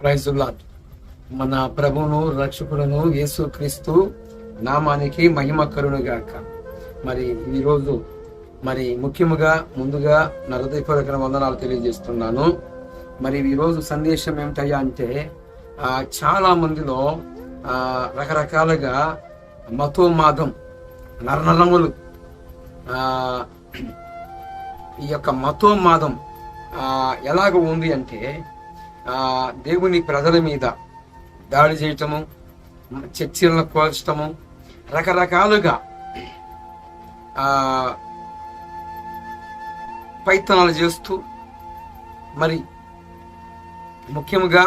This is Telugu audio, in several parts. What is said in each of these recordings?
ప్రైజుల్లాడ్ మన ప్రభువును రక్షకులను యేసు క్రీస్తు నామానికి మహిమ కరుణుగాక మరి ఈరోజు మరి ముఖ్యముగా ముందుగా నా హృదయపూర్వక వందనాలు తెలియజేస్తున్నాను. మరి ఈరోజు సందేశం ఏమిటయ్యా అంటే చాలా మందిలో రకరకాలుగా మతోమాదం నరనరములు ఈ యొక్క మతోమాదం ఎలాగ ఉంది అంటే దేవుని ప్రజల మీద దాడి చేయటము చర్చలను కోల్చటము రకరకాలుగా ఆ, ప్రయత్నాలు చేస్తూ మరి ముఖ్యంగా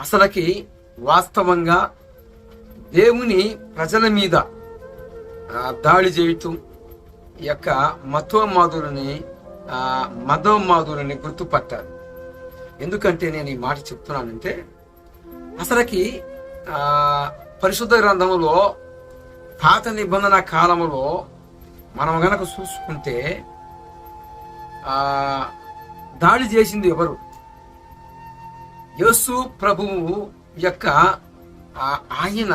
అసలకి వాస్తవంగా దేవుని ప్రజల మీద దాడి చేయటం ఈ యొక్క మతోన్మాదులని ఆ, మాధురిని గుర్తుపట్టారు. ఎందుకంటే నేను ఈ మాట చెప్తున్నానంటే అసలుకి పరిశుద్ధ గ్రంథములో పాత నిబంధన కాలములో మనం గనక చూసుకుంటే దాడి చేసింది ఎవరు? యేసు ప్రభువు యొక్క ఆయన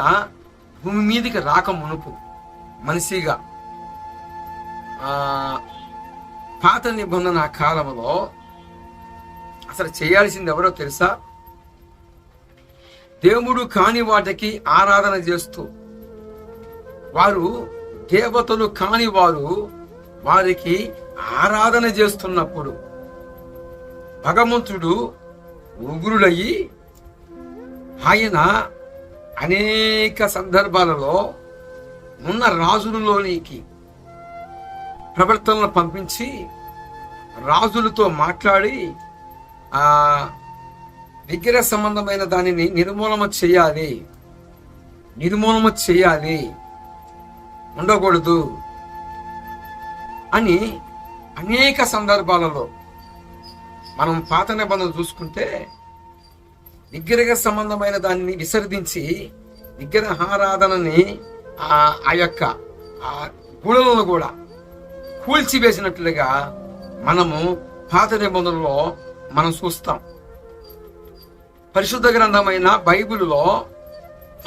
భూమి మీదకి రాక మునుపు మనిషిగా పాత నిబంధన కాలంలో అసలు చేయాల్సింది ఎవరో తెలుసా? దేవుడు కాని వాటికి ఆరాధన చేస్తూ వారు దేవతలు కాని వారు వారికి ఆరాధన చేస్తున్నప్పుడు భగవంతుడు ఉగ్రుడయి ఆయన అనేక సందర్భాలలో ఉన్న రాజులలోనికి ప్రవర్తనలు పంపించి రాజులతో మాట్లాడి ఆ విగ్రహ సంబంధమైన దానిని నిర్మూలన చేయాలి. నిర్మూలన చేయాలి. ఉండకూడదు అని అనేక సందర్భాలలో మనం పాత నిబంధన చూసుకుంటే విగ్రహ సంబంధమైన దానిని విసర్జించి విగ్రహారాధనని ఆ ఆ యొక్క ఆ గుడులను కూడా కూల్చివేసినట్లుగా మనము పాత నిబంధనలో మనం చూస్తాం. పరిశుద్ధ గ్రంథమైన బైబిల్లో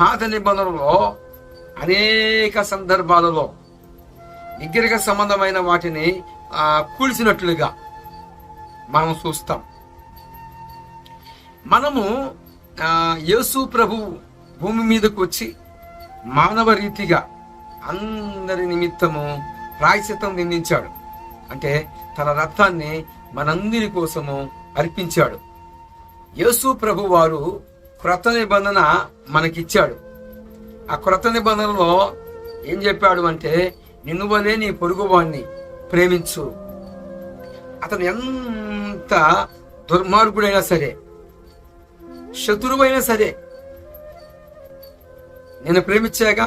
పాత నిబంధనలో అనేక సందర్భాలలో దగ్గరగా సంబంధమైన వాటిని కూల్చినట్లుగా మనం చూస్తాం. మనము యేసు ప్రభు భూమి మీదకు వచ్చి మానవ రీతిగా అందరి నిమిత్తము ప్రాయశ్చితం నిందించాడు. అంటే తన రక్తాన్ని మనందరి కోసము అర్పించాడు. యేసు ప్రభు వారు క్రొత్త నిబంధన మనకిచ్చాడు. ఆ క్రొత్త నిబంధనలో ఏం చెప్పాడు అంటే నిన్ను వలే నీ పొరుగువాణ్ణి ప్రేమించు. అతను ఎంత దుర్మార్గుడైనా సరే శత్రువైనా సరే నేను ప్రేమించాగా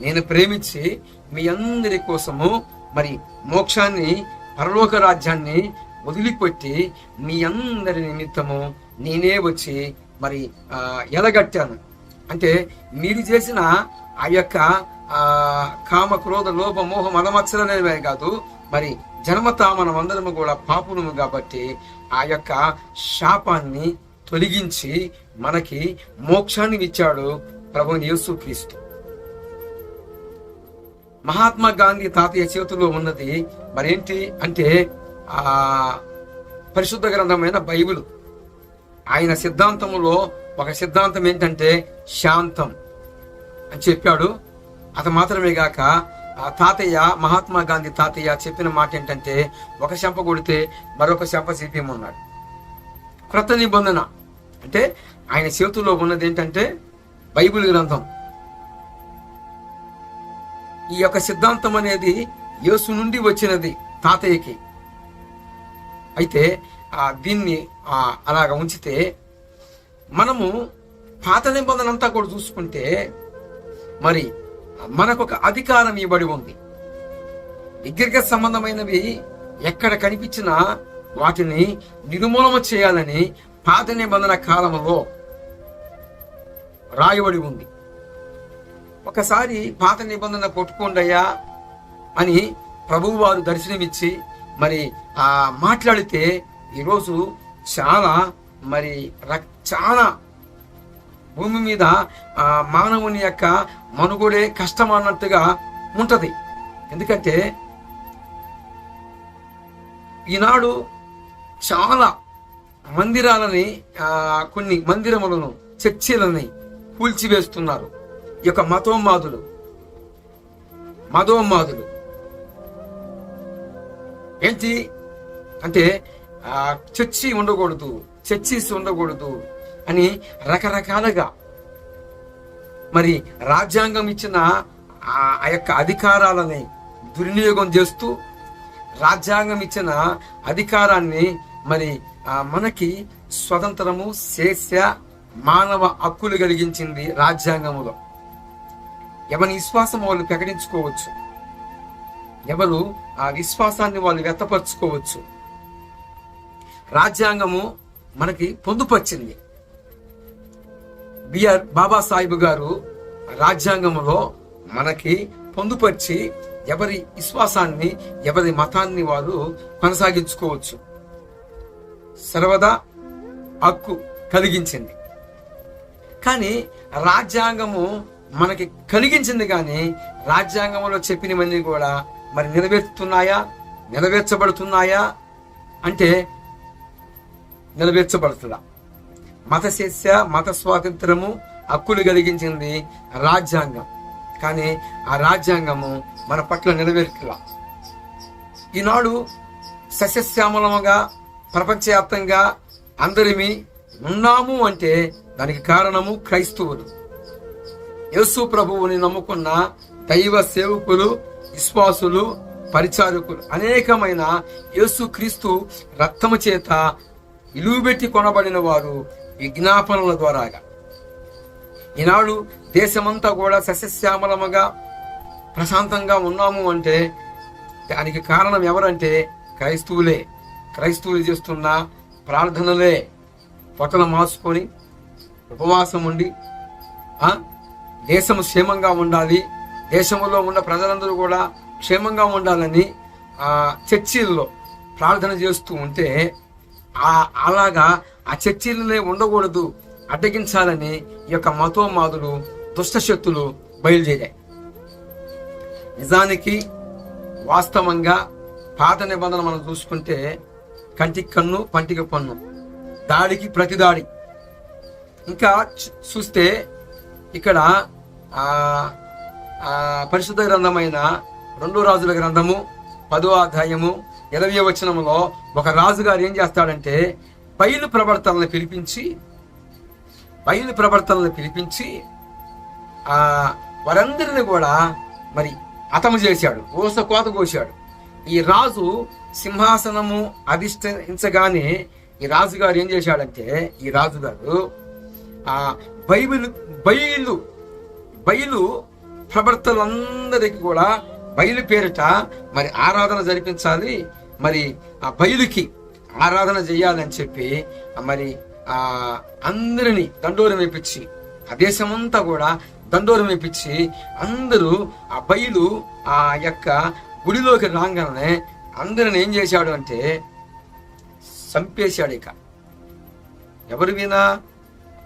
నేను ప్రేమించి మీ అందరి కోసము మరి మోక్షాన్ని పరలోక రాజ్యాన్ని వదిలిపెట్టి మీ అందరి నిమిత్తము నేనే వచ్చి మరి ఎలగట్టాను. అంటే మీరు చేసిన ఆ యొక్క కామ క్రోధ లోభ మోహ మదమత్సరనేవే కాదు. మరి జన్మత మనమందరము కూడా పాపులము కాబట్టి ఆ యొక్క శాపాన్ని తొలగించి మనకి మోక్షాన్ని ఇచ్చాడు ప్రభు యేసు క్రీస్తు. మహాత్మా గాంధీ తాతయ్య చేతిలో ఉన్నది మరేంటి అంటే ఆ పరిశుద్ధ గ్రంథమైన బైబిల్. ఆయన సిద్ధాంతంలో ఒక సిద్ధాంతం ఏంటంటే శాంతం అని చెప్పాడు. అది మాత్రమే గాక ఆ తాతయ్య మహాత్మా గాంధీ తాతయ్య చెప్పిన మాట ఏంటంటే ఒక చెంప కొడితే మరొక చెంప చూపించమన్నాడు క్రొత్త నిబంధన. అంటే ఆయన చేతుల్లో ఉన్నది ఏంటంటే బైబిల్ గ్రంథం. ఈ యొక్క సిద్ధాంతం అనేది యేసు నుండి వచ్చినది తాతయ్యకి. అయితే దీన్ని అలాగ ఉంచితే మనము పాత నిబంధన అంతా కూడా చూసుకుంటే మరి మనకు ఒక అధికారం ఇవ్వబడి ఉంది. విగ్రహ సంబంధమైనవి ఎక్కడ కనిపించినా వాటిని నిర్మూలన చేయాలని పాత నిబంధన కాలంలో రాయబడి ఉంది. ఒకసారి పాత నిబంధన కొట్టుకోండయ్యా అని ప్రభువు వారు దర్శనమిచ్చి మరి ఆ మాట్లాడితే ఈరోజు చాలా మరి రక్- చాలా భూమి మీద మానవుని యొక్క మనుగడే కష్టం అన్నట్టుగా ఉంటది. ఎందుకంటే ఈనాడు చాలా మందిరాలని కొన్ని మందిరములను చర్చిలని కూల్చివేస్తున్నారు. ఈ యొక్క మతోన్మాదులు మతోన్మాదులు. ఏంటి? అంటే ఆ, చర్చి ఉండకూడదు చర్చిస్ ఉండకూడదు అని రకరకాలుగా మరి రాజ్యాంగం ఇచ్చిన ఆ ఆ యొక్క అధికారాలని దుర్వినియోగం చేస్తూ రాజ్యాంగం ఇచ్చిన అధికారాన్ని మరి మనకి స్వతంత్రము శేష మానవ హక్కులు కలిగించింది రాజ్యాంగములో ఎవరి విశ్వాసం వాళ్ళు ప్రకటించుకోవచ్చు. ఎవరు ఆ విశ్వాసాన్ని వాళ్ళు వ్యక్తపరచుకోవచ్చు. రాజ్యాంగము మనకి పొందుపరిచింది. బిఆర్ బాబాసాహెబ్ గారు రాజ్యాంగంలో మనకి పొందుపరిచి ఎవరి విశ్వాసాన్ని ఎవరి మతాన్ని వారు కొనసాగించుకోవచ్చు. సర్వదా హక్కు కలిగించింది. కానీ రాజ్యాంగము మనకి కలిగించింది కానీ రాజ్యాంగంలో చెప్పినవన్నీ కూడా మరి నెరవేరుతున్నాయా నెరవేర్చబడుతున్నాయా? అంటే నెరవేర్చబడుతుందా? మత శిక్ష మత స్వాతంత్రము హక్కులు కలిగించింది రాజ్యాంగం. కానీ ఆ రాజ్యాంగము మన పట్ల నెరవేర్చలా. ఈనాడు సస్యశ్యామలముగా ప్రపంచవ్యాప్తంగా అందరిమి ఉన్నాము అంటే దానికి కారణము క్రైస్తవులు. యేసు ప్రభువుని నమ్ముకున్న దైవ సేవకులు విశ్వాసులు పరిచారకులు అనేకమైన యేసు క్రీస్తు రక్తము చేత ఇలువబెట్టి కొనబడిన వారు విజ్ఞాపనల ద్వారాగా. ఈనాడు దేశమంతా కూడా సస్యశ్యామలముగా ప్రశాంతంగా ఉన్నాము అంటే దానికి కారణం ఎవరంటే క్రైస్తవులే. క్రైస్తవులు చేస్తున్న ప్రార్థనలే. పొట్టలు మార్చుకొని ఉపవాసం ఉండి దేశం క్షేమంగా ఉండాలి దేశంలో ఉన్న ప్రజలందరూ కూడా క్షేమంగా ఉండాలని చర్చిల్లో ప్రార్థన చేస్తూ ఉంటే అలాగా ఆ చర్చిలనే ఉండకూడదు అడ్డగించాలని ఈ యొక్క మతోమాదులు దుష్టశక్తులు బయలుదేరాయి. నిజానికి వాస్తవంగా పాత నిబంధన మనం చూసుకుంటే కంటికి కన్ను పంటికి పన్ను దాడికి ప్రతి దాడి. ఇంకా చూ- చూస్తే ఇక్కడ పరిశుద్ధ గ్రంథమైన రెండో రాజుల గ్రంథము పదో అధ్యాయము ఇరవై వచనంలో ఒక రాజుగారు ఏం చేస్తాడంటే బయలు ప్రవర్తనలు పిలిపించి బయలు ప్రవర్తనలు పిలిపించి ఆ వారందరిని కూడా మరి హతము చేశాడు. ఓస కోత కోశాడు. ఈ రాజు సింహాసనము అధిష్ఠించగానే ఈ రాజుగారు ఏం చేశాడంటే ఈ రాజుగారు ఆ బైబిల్ బయలు బయలు ప్రవర్తలందరికీ కూడా బయలు పేరిట మరి ఆరాధన జరిపించాలి. మరి ఆ బయలుకి ఆరాధన చేయాలని చెప్పి మరి ఆ అందరిని దండోరం వేపించి ఆ దేశమంతా కూడా దండోరం వేపించి అందరూ ఆ బయలు ఆ యొక్క గుడిలోకి రాగానే అందరిని ఏం చేశాడు అంటే చంపేశాడు ఇక. ఎవరు వినా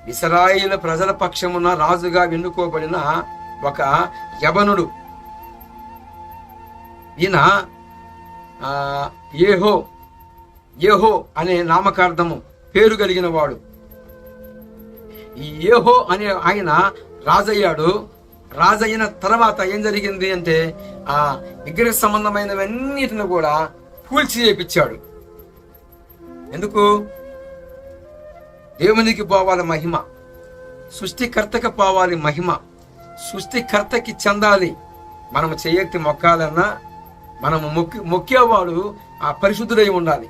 ఇసరాయిల ప్రజల పక్షమున రాజుగా ఎన్నుకోబడిన ఒక యవనుడు. ఈయన ఆ, ఏహో ఏహో అనే నామకార్థము పేరు కలిగిన వాడు. ఈ ఏహో అనే ఆయన రాజయ్యాడు. రాజైన తర్వాత ఏం జరిగింది అంటే ఆ విగ్రహ సంబంధమైనవన్నిటిని కూడా కూల్చి చేపించాడు ఎందుకు? దేవునికి పోవాలి మహిమ. సృష్టికర్తకి పోవాలి మహిమ. సృష్టికర్తకి చెందాలి. మనం చేయక్తి మొక్కాలన్నా మనము మొక్కి మొక్కేవాడు ఆ పరిశుద్ధుడై ఉండాలి.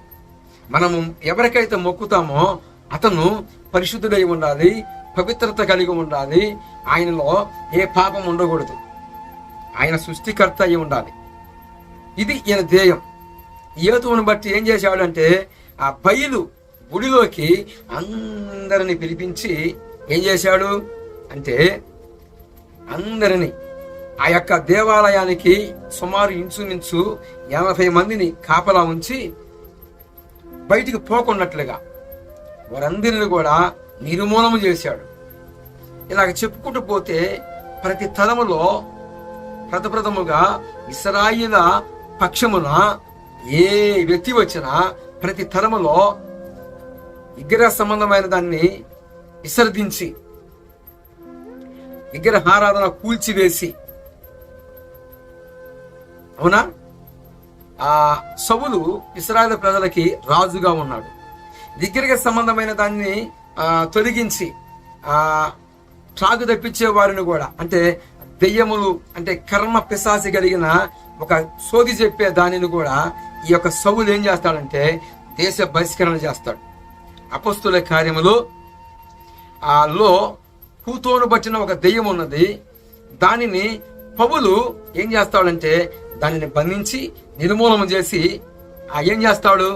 మనము ఎవరికైతే మొక్కుతామో అతను పరిశుద్ధుడై ఉండాలి పవిత్రత కలిగి ఉండాలి ఆయనలో ఏ పాపం ఉండకూడదు. ఆయన సృష్టికర్త అయి ఉండాలి. ఇది ఈయన ధ్యేయం. ఏతువును బట్టి ఏం చేశాడంటే ఆ బయలు గుడిలోకి అందరిని పిలిపించి ఏం చేశాడు అంటే అందరిని ఆ యొక్క దేవాలయానికి సుమారు ఇంచుమించు ఎనభై మందిని కాపలా ఉంచి బయటికి పోకున్నట్లుగా వారందరిని కూడా నిర్మూలన చేశాడు. ఇలాగ చెప్పుకుంటూ పోతే ప్రతి తరములో ప్రథప్రథముగా ఇస్రాయిల పక్షమున ఏ వ్యక్తి వచ్చినా ప్రతి తరములో విగ్రహ సంబంధమైన దాన్ని విసర్జించి విగ్రహారాధన కూల్చివేసి. అవునా? ఆ సవులు ఇస్రాయల్ ప్రజలకి రాజుగా ఉన్నాడు. దగ్గరగా సంబంధమైన దాన్ని తొలగించి ఆ ట్రాగు తప్పించే వారిని కూడా అంటే దెయ్యములు అంటే కర్మ పిశాసి కలిగిన ఒక సోది చెప్పే దానిని కూడా ఈ యొక్క సవులు ఏం చేస్తాడంటే దేశ బహిష్కరణ చేస్తాడు. అపస్తుల కార్యములు ఆ లో కూతోను బట్టిన ఒక దెయ్యం ఉన్నది. దానిని పౌలు ఏం చేస్తాడంటే దానిని బంధించి నిర్మూలన చేసి ఆ ఏం చేస్తాడు?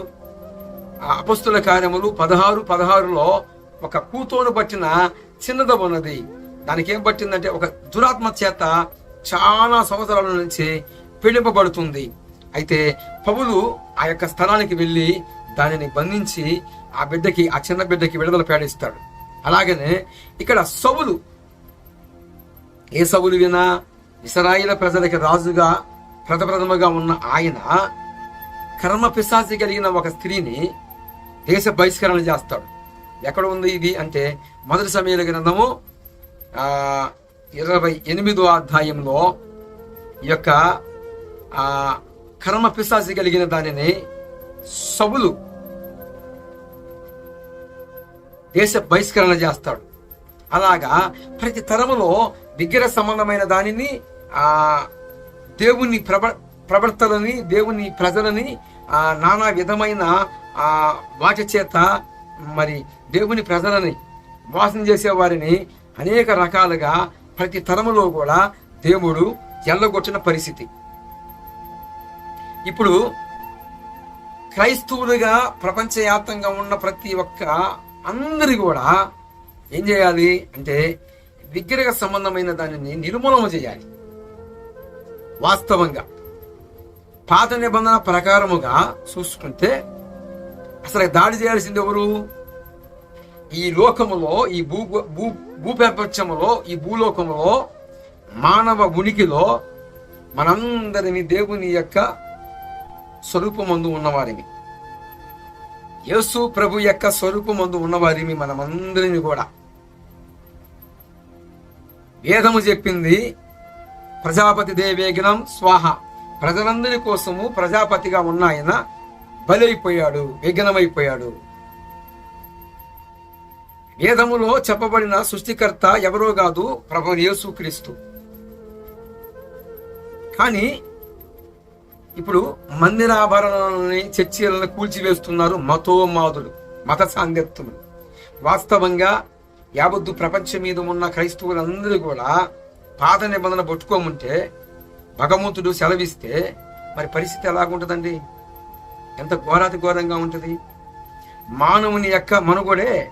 ఆ అపస్తుల కార్యములు పదహారు పదహారులో ఒక కూతోను పట్టిన చిన్నద ఉన్నది. దానికి ఏం పట్టిందంటే ఒక దురాత్మ చేత చాలా సంవత్సరాల నుంచి పీడింపబడుతుంది. అయితే పౌలు ఆ యొక్క స్థలానికి వెళ్ళి దానిని బంధించి ఆ బిడ్డకి ఆ చిన్న బిడ్డకి విడుదల పేడిస్తాడు అలాగనే ఇక్కడ సవులు ఏ సవులు వినా ఇసరాయిల ప్రజలకి రాజుగా ప్రథప్రథమగా ఉన్న ఆయన కర్మ పిశాసి కలిగిన ఒక స్త్రీని దేశ బహిష్కరణ చేస్తాడు. ఎక్కడ ఉంది ఇది అంటే మొదటి సమయాల గ్రంథము ఇరవై ఎనిమిదో అధ్యాయంలో ఈ యొక్క కర్మ పిశాసి కలిగిన దానిని సవులు దేశ బహిష్కరణ చేస్తాడు. అలాగా ప్రతి తరములో విగ్రహ సంబంధమైన దానిని ఆ దేవుని ప్రబ ప్రవర్తలని దేవుని ప్రజలని ఆ నానా విధమైన ఆ వాటి చేత మరి దేవుని ప్రజలని మోసం చేసేవారిని అనేక రకాలుగా ప్రతి తరములో కూడా దేవుడు ఎల్లగొట్టిన పరిస్థితి. ఇప్పుడు క్రైస్తవులుగా ప్రపంచవ్యాప్తంగా ఉన్న ప్రతి ఒక్క అందరి కూడా ఏం చేయాలి అంటే విగ్రహ సంబంధమైన దానిని నిర్మూలన చేయాలి. వాస్తవంగా పాత నిబంధన ప్రకారముగా చూసుకుంటే అసలు దాడి చేయాల్సింది ఎవరు? ఈ లోకములో ఈ భూ భూ భూప్రపంచములో ఈ భూలోకములో మానవ ఉనికిలో మనందరిని దేవుని యొక్క స్వరూపమందు ఉన్నవారిని. యేసు ప్రభు యొక్క స్వరూపమందు ఉన్నవారిని మనమందరిని కూడా. వేదము చెప్పింది ప్రజాపతి దేవేగినం స్వాహ. ప్రజలందరి కోసము ప్రజాపతిగా ఉన్న ఆయన బలైపోయాడు విఘ్నమైపోయాడు. వేదములో చెప్పబడిన సృష్టికర్త ఎవరో కాదు ప్రభు యేసుక్రీస్తు. కానీ ఇప్పుడు మందిరాభరణాలని చర్చిలను కూల్చివేస్తున్నారు మతోమాదులు మత సాంగత్యములు వాస్తవంగా యావద్దు ప్రపంచం మీద ఉన్న క్రైస్తవులందరూ కూడా పాత నిబంధన పట్టుకోముంటే భగవంతుడు సెలవిస్తే మరి పరిస్థితి ఎలాగుంటుందండి? ఎంత ఘోరాతి ఘోరంగా ఉంటుంది? మానవుని యొక్క మనుగడే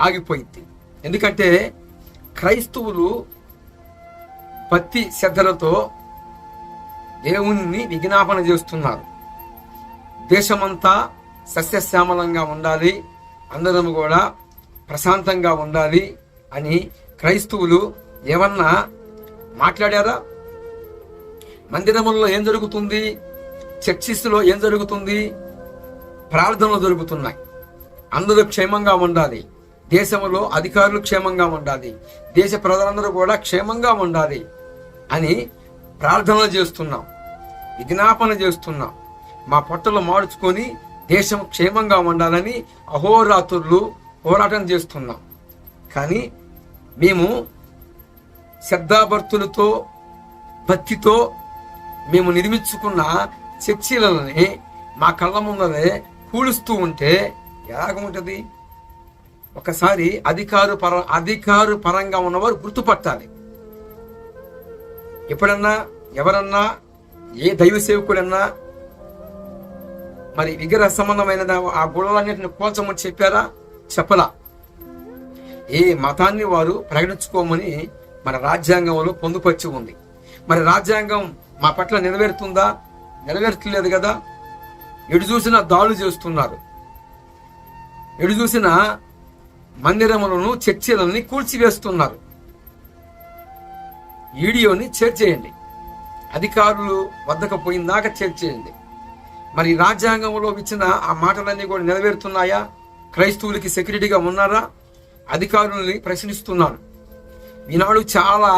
ఆగిపోయింది. ఎందుకంటే క్రైస్తవులు భక్తి శ్రద్ధలతో దేవుణ్ణి విజ్ఞాపన చేస్తున్నారు. దేశమంతా సస్యశ్యామలంగా ఉండాలి అందరం కూడా ప్రశాంతంగా ఉండాలి అని క్రైస్తవులు ఏమన్నా మాట్లాడారా? మందిరముల్లో ఏం జరుగుతుంది? చర్చిస్లో ఏం జరుగుతుంది? ప్రార్థనలు జరుగుతున్నాయి. అందరూ క్షేమంగా ఉండాలి. దేశంలో అధికారులు క్షేమంగా ఉండాలి. దేశ ప్రజలందరూ కూడా క్షేమంగా ఉండాలి అని ప్రార్థనలు చేస్తున్నాం విజ్ఞాపన చేస్తున్నాం. మా పొట్టలు మార్చుకొని దేశం క్షేమంగా ఉండాలని అహోరాత్రులు పోరాటం చేస్తున్నాం. కానీ మేము శ్రద్ధాభర్తులతో భక్తితో మేము నిర్మించుకున్న చర్చిలని మా కళ్ళ ముందరే కూలుస్తూ ఉంటే ఎలాగుంటుంది? ఒకసారి అధికారు పర అధికారు పరంగా ఉన్నవారు గుర్తుపట్టాలి. ఎప్పుడన్నా ఎవరన్నా ఏ దైవ సేవకుడన్నా మరి విగ్రహ సంబంధమైన ఆ గొడవలన్నింటిని కోల్చమని చెప్పారా? చెప్పలా. ఏ మతాన్ని వారు ప్రకటించుకోమని మన రాజ్యాంగంలో పొందుపరిచి ఉంది. మరి రాజ్యాంగం మా పట్ల నెరవేరుతుందా? నెరవేర్చలేదు కదా. ఎటు చూసినా దాడులు చేస్తున్నారు. ఎడు చూసిన మందిరములను చర్చిలని కూల్చివేస్తున్నారు. వీడియోని షేర్ చేయండి అధికారులు వద్దకు పోయిందాక షేర్ చేయండి మరి రాజ్యాంగంలో ఇచ్చిన ఆ మాటలన్నీ కూడా నెరవేరుతున్నాయా? క్రైస్తవులకి సెక్యూరిటీగా ఉన్నారా? అధికారులని ప్రశ్నిస్తున్నాను ఈనాడు చాలా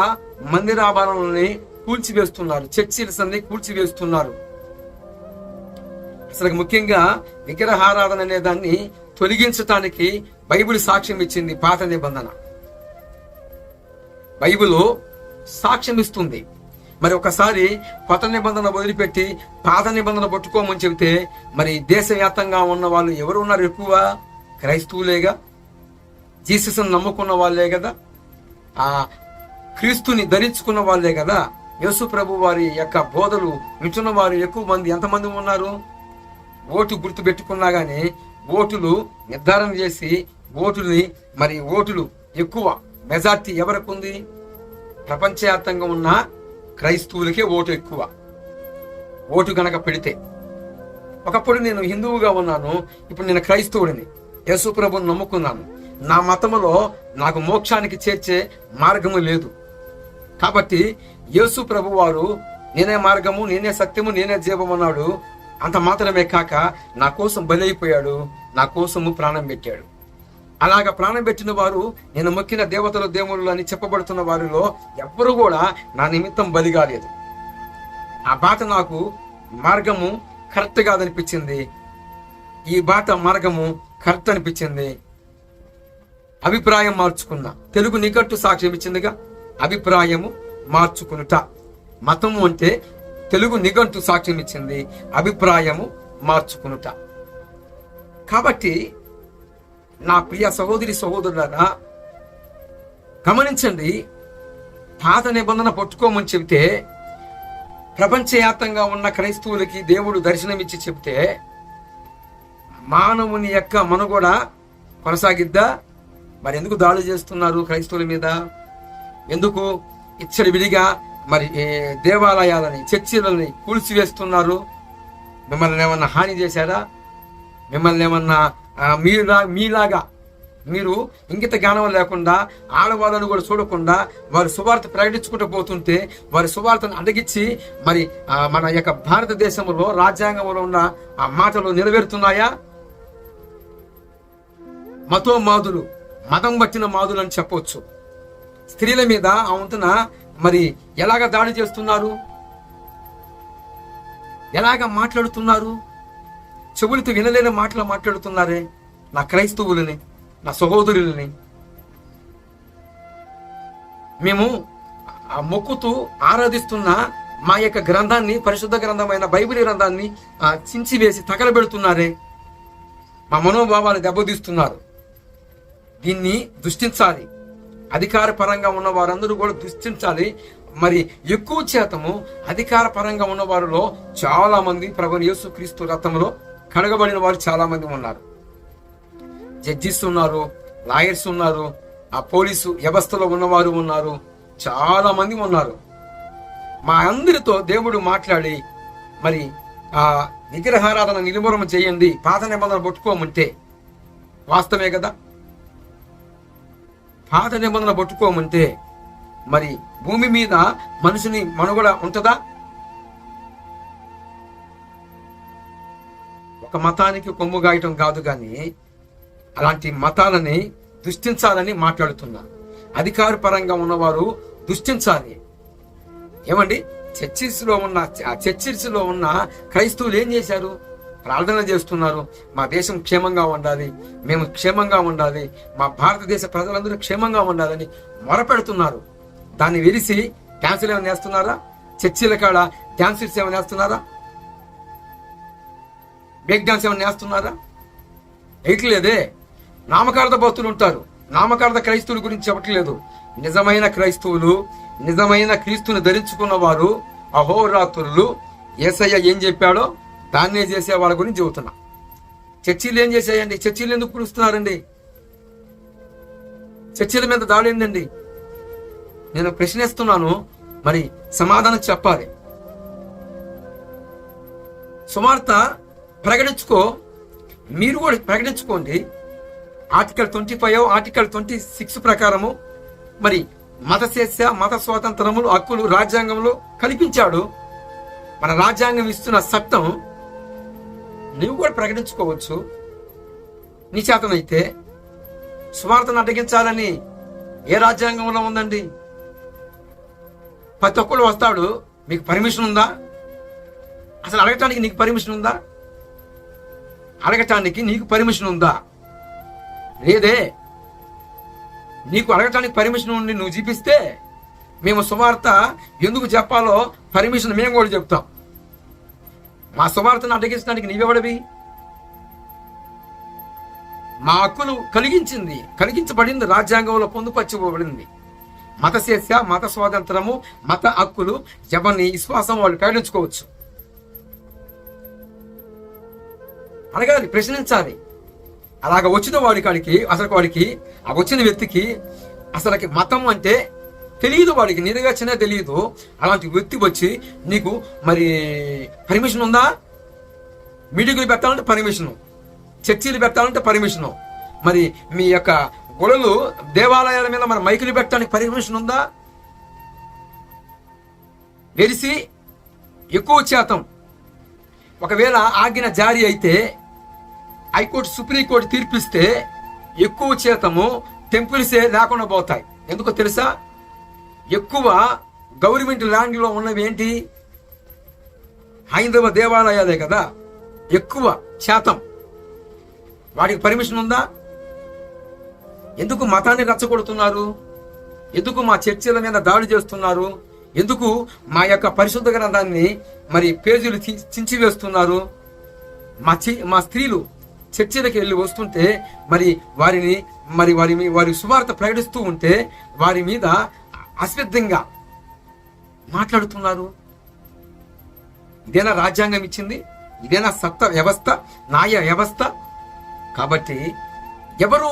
మందిరాభరణాలని కూల్చివేస్తున్నారు. చర్చిల్స్ అన్ని కూల్చివేస్తున్నారు. అసలు ముఖ్యంగా విగ్రహారాధన అనే దాన్ని తొలగించటానికి బైబిల్ సాక్ష్యం ఇచ్చింది పాత నిబంధన. బైబిల్ సాక్ష్యం ఇస్తుంది మరి ఒకసారి కొత్త నిబంధన వదిలిపెట్టి పాత నిబంధన పట్టుకోమని చెబితే మరి దేశవ్యాప్తంగా ఉన్న వాళ్ళు ఎవరు ఉన్నారు ఎక్కువ? క్రైస్తవులేగా? జీసస్ నమ్ముకున్న వాళ్ళే కదా? ఆ క్రీస్తుని ధరించుకున్న వాళ్ళే కదా? యేసు ప్రభు వారి యొక్క బోధలు వింటున్న వారు ఎక్కువ మంది ఎంతమంది ఉన్నారు? ఓటు గుర్తు పెట్టుకున్నా కానీ ఓటులు నిర్ధారణ చేసి ఓటుని మరి ఓటులు ఎక్కువ మెజార్టీ ఎవరికి ఉంది? ప్రపంచవ్యాప్తంగా ఉన్న క్రైస్తవులకే ఓటు ఎక్కువ. ఓటు గనక పెడితే. ఒకప్పుడు నేను హిందువుగా ఉన్నాను ఇప్పుడు నేను క్రైస్తవుడిని. యేసు ప్రభుని నమ్ముకున్నాను. నా మతములో నాకు మోక్షానికి చేర్చే మార్గము లేదు. కాబట్టి యేసు ప్రభు వారు నేనే మార్గము నేనే సత్యము నేనే జీవం అన్నాడు. అంత మాత్రమే కాక నా కోసం బలైపోయాడు నా కోసము ప్రాణం పెట్టాడు. అలాగ ప్రాణం పెట్టిన వారు నేను మొక్కిన దేవతల దేవుళ్ళు అని చెప్పబడుతున్న వారిలో ఎవ్వరు కూడా నా నిమిత్తం బలి కాలేదు. ఆ బాట నాకు మార్గము కరెక్ట్ కాదనిపించింది. ఈ బాట మార్గము కరెక్ట్ అనిపించింది. అభిప్రాయం మార్చుకున్నా. తెలుగు నికట్టు సాక్ష్యం ఇచ్చిందిగా అభిప్రాయము మార్చుకునుట. మతము అంటే తెలుగు నిఘంటు సాక్ష్యం ఇచ్చింది అభిప్రాయము మార్చుకునుట. కాబట్టి నా ప్రియ సహోదరి సహోదరులారా గమనించండి పాత నిబంధన పట్టుకోమని చెబితే ప్రపంచవ్యాప్తంగా ఉన్న క్రైస్తవులకి దేవుడు దర్శనమిచ్చి చెబితే మానవుని యొక్క మనుగడ కొనసాగిద్దా? మరి ఎందుకు దాడి చేస్తున్నారు క్రైస్తవుల మీద? ఎందుకు ఇచ్చడి విడిగా మరి దేవాలయాలని చర్చిలని కూల్చివేస్తున్నారు? మిమ్మల్ని ఏమన్నా హాని చేశారా? మిమ్మల్ని ఏమన్నా మీలా మీలాగా మీరు ఇంగిత జ్ఞానం లేకుండా ఆడవాళ్ళను కూడా చూడకుండా వారి సువార్త ప్రకటించుకుంటూ పోతుంటే వారి సువార్తను అడిగించి మరి మన యొక్క భారతదేశంలో రాజ్యాంగంలో ఉన్న ఆ మాటలు నెరవేరుతున్నాయా? మతో మాదులు మతం పట్టిన మాదులు అని చెప్పవచ్చు స్త్రీల మీద ఆ వంతున మరి ఎలాగ దాడి చేస్తున్నారు? ఎలాగ మాట్లాడుతున్నారు? చెవులతో వినలేని మాటలు మాట్లాడుతున్నారే? నా క్రైస్తవులని నా సహోదరులని. మేము ఆ మొక్కుతూ ఆరాధిస్తున్న మా యొక్క గ్రంథాన్ని పరిశుద్ధ గ్రంథమైన బైబిల్ గ్రంథాన్ని చించివేసి తగలబెడుతున్నారే? మా మనోభావాలు దెబ్బతీస్తున్నారు. దీన్ని దృష్టించాలి. అధికార పరంగా ఉన్న వారందరూ కూడా దృష్టించాలి. మరి ఎక్కువ శాతము అధికార పరంగా ఉన్న వారిలో చాలా మంది ప్రభు యేసుక్రీస్తు రథంలో కడగబడిన వారు చాలామంది ఉన్నారు. జడ్జిస్ ఉన్నారు లాయర్స్ ఉన్నారు ఆ పోలీసు వ్యవస్థలో ఉన్నవారు ఉన్నారు చాలామంది ఉన్నారు. మా అందరితో దేవుడు మాట్లాడి మరి ఆ విగ్రహారాధన నిర్మూలన చేయండి పాత నిబంధన పట్టుకోమంటే. వాస్తవే కదా? పాత నిబంధన పట్టుకోమంటే మరి భూమి మీద మనిషిని మనుగడ ఉంటుందా? ఒక మతానికి కొమ్ము గాయటం కాదు కానీ అలాంటి మతాలని దృష్టించాలని మాట్లాడుతున్నారు. అధికార పరంగా ఉన్నవారు దృష్టించాలి. ఏమండి? చర్చిస్లో ఉన్న చర్చిస్లో ఉన్న క్రైస్తవులు ఏం చేశారు? ప్రార్థన చేస్తున్నారు. మా దేశం క్షేమంగా ఉండాలి. మేము క్షేమంగా ఉండాలి. మా భారతదేశ ప్రజలందరూ క్షేమంగా ఉండాలని మొరపెడుతున్నారు. దాన్ని విరిసి డ్యాన్సులు ఏమైనా వేస్తున్నారా? చర్చిల కాడ డ్యాన్సులు ఏమైనా వేస్తున్నారా? బ్రేక్ డాన్స్ ఏమైనా వేస్తున్నారా వేయట్లేదే నామకార్థ భక్తులు ఉంటారు. నామకార్థ క్రైస్తవుల గురించి చెప్పట్లేదు. నిజమైన క్రైస్తవులు నిజమైన క్రీస్తుని ధరించుకున్న వారు అహోరాత్రులు ఏసయ్య ఏం చెప్పాడో దాన్నే చేసే వాళ్ళ గురించి చెబుతున్నా. చర్చిలు ఏం చేసేయండి చర్చిలు ఎందుకు పిలుస్తున్నారండి చర్చిల మీద దాడి ఏందండి? నేను ప్రశ్నిస్తున్నాను. మరి సమాధానం చెప్పాలి. సుమార్త ప్రకటించుకో. మీరు కూడా ప్రకటించుకోండి. Article twenty five article twenty six ప్రకారము మరి మత స్వేచ్ఛ మత స్వాతంత్రములు హక్కులు రాజ్యాంగంలో కల్పించాడు. మన రాజ్యాంగం ఇస్తున్న చట్టం నువ్వు కూడా ప్రకటించుకోవచ్చు. నీ చేతనైతే స్వార్థను అడ్డగించాలని ఏ రాజ్యాంగంలో ఉందండి? ప్రతి ఒక్కరు వస్తాడు. మీకు పర్మిషన్ ఉందా? అసలు అడగటానికి నీకు పర్మిషన్ ఉందా? అడగటానికి నీకు పర్మిషన్ ఉందా? లేదే. నీకు అడగటానికి పర్మిషన్ ఉండి నువ్వు చూపిస్తే మేము సువార్త ఎందుకు చెప్పాలో పర్మిషన్ మేము కూడా చెప్తాం. మా సువార్తను అడ్డగించడానికి నీవెవడవి? మా హక్కులు కలిగించింది కలిగించబడింది రాజ్యాంగంలో పొందుపరచబడింది. మత స్వేచ్ఛ మత స్వాతంత్రము మత హక్కులు ఎవరిని విశ్వాసం వాళ్ళు ప్రకటించుకోవచ్చు అడగాలి ప్రశ్నించాలి. అలాగ వచ్చిన వాడి కాడికి అసలు వాడికి ఆ వచ్చిన వ్యక్తికి అసలుకి మతం అంటే తెలియదు వాడికి నిర్వచన తెలియదు. అలాంటి వ్యక్తి వచ్చి నీకు మరి పర్మిషన్ ఉందా? మీటింగులు పెట్టాలంటే పర్మిషను చర్చీలు పెట్టాలంటే పర్మిషను మరి మీ యొక్క గుడలు దేవాలయాల మీద మరి మైకులు పెట్టడానికి పర్మిషన్ ఉందా? వెలిసి ఎక్కువ శాతం. ఒకవేళ ఆజ్ఞ జారీ అయితే హైకోర్టు సుప్రీంకోర్టు తీర్పిస్తే ఎక్కువ చేతము టెంపుల్సే లేకుండా పోతాయి. ఎందుకో తెలుసా? ఎక్కువ గవర్నమెంట్ ల్యాండ్లో ఉన్నవి ఏంటి? హైందవ దేవాలయాలే కదా. ఎక్కువ శాతం. వాటికి పర్మిషన్ ఉందా? ఎందుకు మతాన్ని రచ్చగొడుతున్నారు? ఎందుకు మా చర్చిల మీద దాడి చేస్తున్నారు? ఎందుకు మా యొక్క పరిశుద్ధ గ్రంథాన్ని మరి పేజీలు చించివేస్తున్నారు? మా చి మా స్త్రీలు చర్చిలకు వెళ్ళి వస్తుంటే మరి వారిని మరి వారి వారి సువార్త ప్రకటిస్తూ ఉంటే వారి మీద అశ్రద్ధంగా మాట్లాడుతున్నారు. ఇదేనా రాజ్యాంగం ఇచ్చింది? ఇదేనా సత్త వ్యవస్థ న్యాయ వ్యవస్థ? కాబట్టి ఎవరు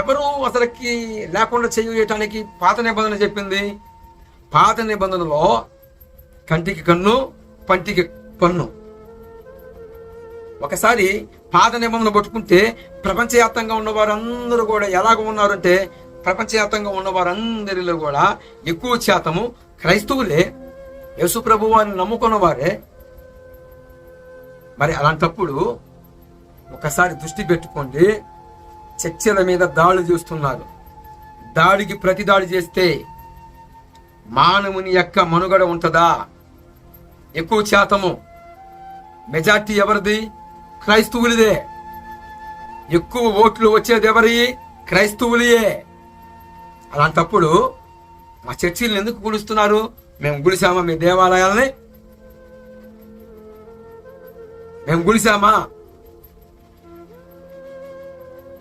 ఎవరు అసలుకి లేకుండా చేయటానికి పాత నిబంధన చెప్పింది? పాత నిబంధనలో కంటికి కన్ను పంటికి పన్ను ఒకసారి పాత నిబంధన పట్టుకుంటే ప్రపంచవ్యాప్తంగా ఉన్న వారందరూ కూడా ఎలాగ ఉన్నారంటే ప్రపంచవ్యాప్తంగా ఉన్న వారందరిలో కూడా ఎక్కువ శాతము క్రైస్తవులే యేసు ప్రభు వారిని నమ్ముకున్న వారే. మరి అలాంటప్పుడు ఒకసారి దృష్టి పెట్టుకోండి చర్చల మీద దాడులు చేస్తున్నారు. దాడికి ప్రతి దాడి చేస్తే మానవుని యొక్క మనుగడ ఉంటుందా? ఎక్కువ శాతము. మెజార్టీ ఎవరిది? క్రైస్తవులదే. ఎక్కువ ఓట్లు వచ్చేది ఎవరి క్రైస్తవులయే. అలాంటప్పుడు మా చర్చిలను ఎందుకు గుడుస్తున్నారు మేము గుడిసామా మీ దేవాలయాలని? మేము గుడిసామా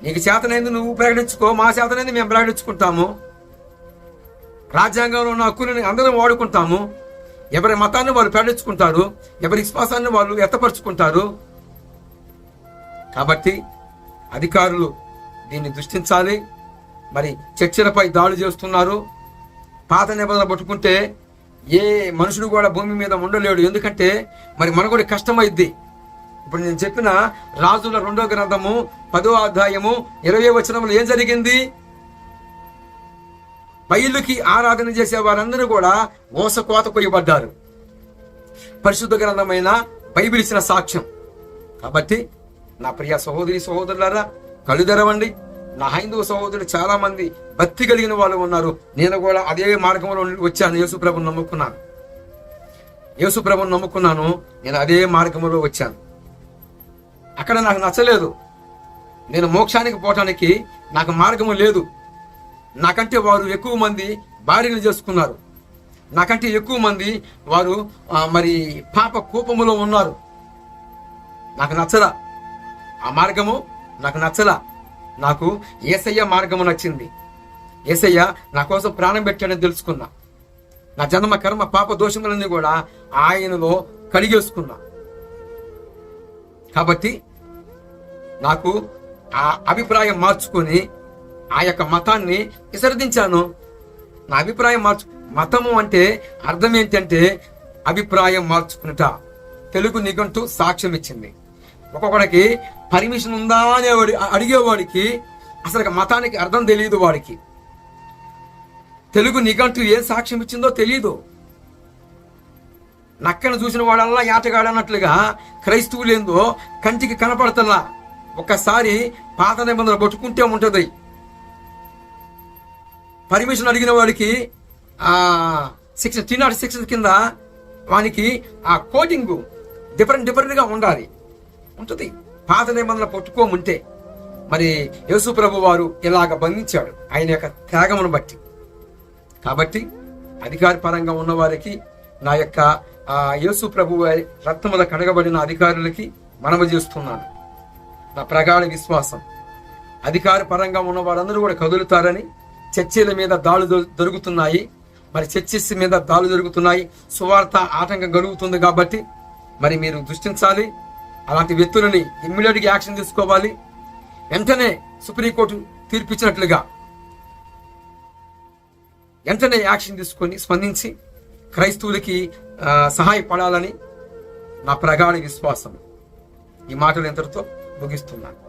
నీకు చేతనైంది నువ్వు ప్రకటించుకో మా చేతనైంది మేము ప్రకటించుకుంటాము. రాజ్యాంగంలో ఉన్న హక్కులను అందరం వాడుకుంటాము. ఎవరి మతాన్ని వాళ్ళు ప్రకటించుకుంటారు ఎవరి విశ్వాసాన్ని వాళ్ళు ఎత్తపరుచుకుంటారు కాబట్టి అధికారులు దీన్ని దృష్టించాలి. మరి చర్చలపై దాడి చేస్తున్నారు. పాత నిబంధన పట్టుకుంటే ఏ మనుషుడు కూడా భూమి మీద ఉండలేడు. ఎందుకంటే మరి మనకు కష్టమైద్ది. ఇప్పుడు నేను చెప్పిన రాజుల రెండో గ్రంథము పదో అధ్యాయము ఇరవై వచనంలో ఏం జరిగింది? బయలుకి ఆరాధన చేసే వారందరూ కూడా ఓసకోత కొయ్యబడ్డారు. పరిశుద్ధ గ్రంథమైన బైబిల్ ఇచ్చిన సాక్ష్యం. కాబట్టి నా ప్రియ సహోదరి సహోదరులారా కళ్ళు తెరవండి నా హైందవ సహోదరులు చాలా మంది భక్తి కలిగిన వాళ్ళు ఉన్నారు. నేను కూడా అదే మార్గంలో వచ్చాను. యేసుప్రభుని నమ్ముకున్నాను. యేసుప్రభుని నమ్ముకున్నాను. నేను అదే మార్గంలో వచ్చాను. అక్కడ నాకు నచ్చలేదు. నేను మోక్షానికి పోవటానికి నాకు మార్గము లేదు. నాకంటే వారు ఎక్కువ మంది భార్యలు చేసుకున్నారు. నాకంటే ఎక్కువ మంది వారు మరి పాప కూపములో ఉన్నారు. నాకు నచ్చదా ఆ మార్గము నాకు నచ్చలా. నాకు ఏసయ్య మార్గము నచ్చింది. ఏసయ్య నా కోసం ప్రాణం పెట్టాడని తెలుసుకున్నా. నా జన్మ కర్మ పాప దోషములన్నీ కూడా ఆయనలో కడిగేసుకున్నా కాబట్టి నాకు ఆ అభిప్రాయం మార్చుకొని ఆ యొక్క మతాన్ని విసర్జించాను. నా అభిప్రాయం మార్చు మతము అంటే అర్థం ఏంటంటే అభిప్రాయం మార్చుకునుట తెలుగు నిఘంటు సాక్ష్యం ఇచ్చింది ఒక్కొక్కడికి పర్మిషన్ ఉందా అనే అడిగేవాడికి అసలు మతానికి అర్థం తెలియదు వాడికి. తెలుగు నిఘంటు ఏం సాక్ష్యం ఇచ్చిందో తెలియదు నక్కను చూసిన వాడల్లా యాటగాడన్నట్లుగా క్రైస్తవులేందో కంటికి కనపడతలా. ఒక్కసారి పాత నిబంధనలు పట్టుకుంటే ఉంటుంది. పర్మిషన్ అడిగిన వాడికి శిక్షణ టీ నాట్ శిక్షణ కింద వానికి ఆ కోటింగ్ డిఫరెంట్ డిఫరెంట్గా ఉండాలి. ఉంటుంది. పాత నిబంధన పట్టుకోముంటే మరి యేసు ప్రభు వారు ఇలాగ బంధించాడు. ఆయన యొక్క త్యాగమును బట్టి. కాబట్టి అధికార పరంగా నా యొక్క ఆ యేసు ప్రభు రత్నముల కడగబడిన అధికారులకి మనవి చేస్తున్నాను. నా ప్రగాఢ విశ్వాసం. అధికార పరంగా ఉన్న వారందరూ కూడా కదులుతారని చర్చిల మీద దాడులు దొరుకుతున్నాయి జరుగుతున్నాయి. మరి చర్చిస్ మీద దాడులు జరుగుతున్నాయి. సువార్త ఆటంకం కలుగుతుంది కాబట్టి మరి మీరు దృష్టించాలి. అలాంటి వ్యక్తులని ఇమ్మీడియట్గా యాక్షన్ తీసుకోవాలి. వెంటనే సుప్రీంకోర్టు తీర్పిచ్చినట్లుగా వెంటనే యాక్షన్ తీసుకొని స్పందించి క్రైస్తవులకి సహాయపడాలని నా ప్రగాఢ విశ్వాసం. ఈ మాటలు ఎంతటితో ముగిస్తున్నాను.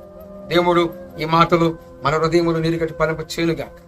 దేవుడు ఈ మాటలు మన హృదయములు నీరుగట్టి పలుపు చేనుగాక